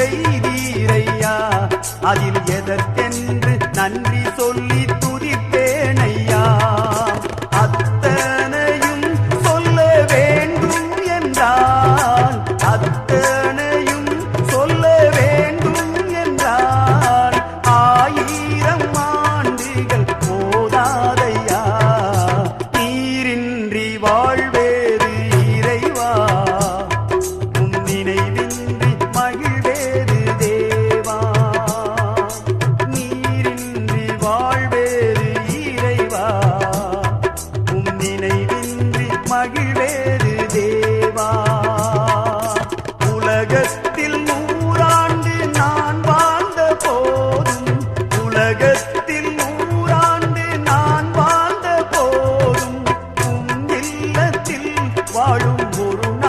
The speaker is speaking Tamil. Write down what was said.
செய்தீரையா? அதில் எதற்கென்று நன்றி சொல்லி வேறு தேவா. உலகத்தில் நூறாண்டு நான் வாழ்ந்த போதும் உலகத்தில் நூறாண்டு நான் வாழ்ந்த போதும் உன் இல்லத்தில் வாழும்